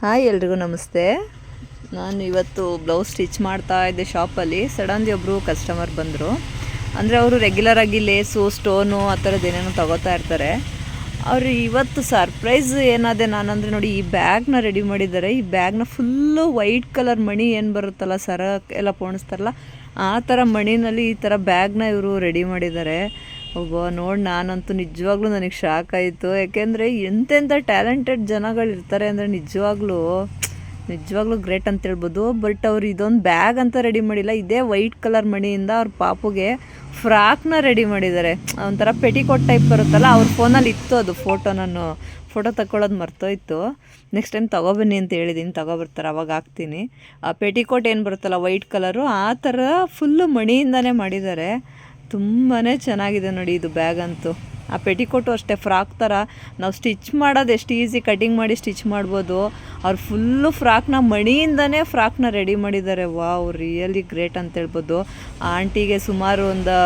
Hi ಎಲ್ರಿಗೂ ನಮಸ್ತೆ. ನಾನು ಇವತ್ತು ಬ್ಲೌಸ್ ಸ್ಟಿಚ್ ಮಾಡ್ತಾ ಇದ್ದೆ ಶಾಪಲ್ಲಿ. ಸಡನ್ಲಿ ಒಬ್ಬರು ಕಸ್ಟಮರ್ ಬಂದರು. ಅಂದರೆ ಅವರು ರೆಗ್ಯುಲರಾಗಿ ಲೇಸು, ಸ್ಟೋನು ಆ ಥರದ್ದು ಏನೇನೋ ತೊಗೋತಾ ಇರ್ತಾರೆ. ಅವರು ಇವತ್ತು ಸರ್ಪ್ರೈಸ್ ಏನಾದೆ ಅಂದರೆ ನೋಡಿ, ಈ ಬ್ಯಾಗ್ನ ರೆಡಿ ಮಾಡಿದ್ದಾರೆ. ಈ ಬ್ಯಾಗ್ನ ಫುಲ್ಲು ವೈಟ್ ಕಲರ್ ಮಣಿ ಏನು ಬರುತ್ತಲ್ಲ, ಸರ ಎಲ್ಲ ಪೋಣಿಸ್ತಾರಲ್ಲ, ಆ ಥರ ಮಣಿನಲ್ಲಿ ಈ ಥರ ಬ್ಯಾಗ್ನ ಇವರು ರೆಡಿ ಮಾಡಿದ್ದಾರೆ. ಒಬ್ಬ ನೋಡಿ ನಾನಂತೂ ನಿಜವಾಗ್ಲೂ ನನಗೆ ಶಾಕ್ ಆಯಿತು. ಯಾಕೆಂದರೆ ಎಂತೆಂಥ ಟ್ಯಾಲೆಂಟೆಡ್ ಜನಗಳು ಇರ್ತಾರೆ ಅಂದರೆ ನಿಜವಾಗ್ಲೂ ನಿಜವಾಗ್ಲೂ ಗ್ರೇಟ್ ಅಂತ ಹೇಳ್ಬೋದು. ಬಟ್ ಅವ್ರು ಇದೊಂದು ಬ್ಯಾಗ್ ಅಂತ ರೆಡಿ ಮಾಡಿಲ್ಲ. ಇದೇ ವೈಟ್ ಕಲರ್ ಮಣಿಯಿಂದ ಅವ್ರ ಪಾಪುಗೆ ಫ್ರಾಕ್ನ ರೆಡಿ ಮಾಡಿದ್ದಾರೆ. ಒಂಥರ ಪೆಟಿಕೋಟ್ ಟೈಪ್ ಬರುತ್ತಲ್ಲ, ಅವ್ರ ಫೋನಲ್ಲಿ ಇತ್ತು ಅದು ಫೋಟೋ ನಾನು. ಫೋಟೋ ತಗೊಳ್ಳೋದು ಮರ್ತೋಯ್ತು. ನೆಕ್ಸ್ಟ್ ಟೈಮ್ ತೊಗೊಬನ್ನಿ ಅಂತ ಹೇಳಿದ್ದೀನಿ ತೊಗೊಬರ್ತಾರೆ, ಅವಾಗ ಹಾಕ್ತೀನಿ. ಆ ಪೆಟಿಕೋಟ್ ಏನು ಬರುತ್ತಲ್ಲ ವೈಟ್ ಕಲರು ಆ ಥರ ಫುಲ್ಲು ಮಣಿಯಿಂದನೇ ಮಾಡಿದ್ದಾರೆ. ತುಂಬಾ ಚೆನ್ನಾಗಿದೆ ನೋಡಿ ಇದು ಬ್ಯಾಗ್ ಅಂತೂ. ಆ ಪೆಟಿಕೋಟು ಅಷ್ಟೇ ಫ್ರಾಕ್ ಥರ ನಾವು ಸ್ಟಿಚ್ ಮಾಡೋದು ಎಷ್ಟು ಈಸಿ ಕಟಿಂಗ್ ಮಾಡಿ ಸ್ಟಿಚ್ ಮಾಡ್ಬೋದು. ಅವ್ರು ಫುಲ್ಲು ಫ್ರಾಕ್ನ ಮಣಿಯಿಂದನೇ ಫ್ರಾಕ್ನ ರೆಡಿ ಮಾಡಿದ್ದಾರೆ. ವಾವ್, ರಿಯಲಿ ಗ್ರೇಟ್ ಅಂತ ಹೇಳ್ಬೋದು. ಆಂಟಿಗೆ ಸುಮಾರು ಒಂದು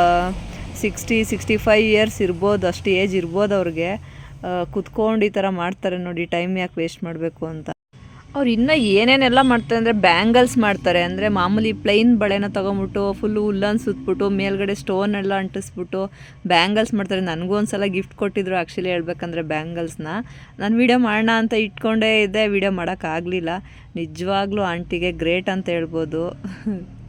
ಸಿಕ್ಸ್ಟಿ ಸಿಕ್ಸ್ಟಿ ಫೈವ್ ಇಯರ್ಸ್ ಇರ್ಬೋದು, ಅಷ್ಟು ಏಜ್ ಇರ್ಬೋದು ಅವ್ರಿಗೆ. ಕುತ್ಕೊಂಡು ಈ ಥರ ಮಾಡ್ತಾರೆ ನೋಡಿ, ಟೈಮ್ ಯಾಕೆ ವೇಸ್ಟ್ ಮಾಡಬೇಕು ಅಂತ. ಅವ್ರು ಇನ್ನೂ ಏನೇನೆಲ್ಲ ಮಾಡ್ತಾರೆ ಅಂದರೆ ಬ್ಯಾಂಗಲ್ಸ್ ಮಾಡ್ತಾರೆ. ಅಂದರೆ ಮಾಮೂಲಿ ಪ್ಲೈನ್ ಬಳೆನ ತೊಗೊಂಬಿಟ್ಟು ಫುಲ್ಲು ಉಲ್ಲನ್ ಸುತ್ಬಿಟ್ಟು, ಮೇಲ್ಗಡೆ ಸ್ಟೋನ್ ಎಲ್ಲ ಅಂಟಿಸ್ಬಿಟ್ಟು ಬ್ಯಾಂಗಲ್ಸ್ ಮಾಡ್ತಾರೆ. ನನಗೂ ಒಂದು ಸಲ ಗಿಫ್ಟ್ ಕೊಟ್ಟಿದ್ರು ಆ್ಯಕ್ಚುಲಿ ಹೇಳ್ಬೇಕಂದ್ರೆ ಬ್ಯಾಂಗಲ್ಸ್ನ. ನಾನು ವೀಡಿಯೋ ಮಾಡೋಣ ಅಂತ ಇಟ್ಕೊಂಡೇ ಇದ್ದೆ. ವೀಡಿಯೋ ಮಾಡೋಕ್ಕಾಗಲಿಲ್ಲ. ನಿಜವಾಗ್ಲೂ ಆಂಟಿಗೆ ಗ್ರೇಟ್ ಅಂತ ಹೇಳ್ಬೋದು.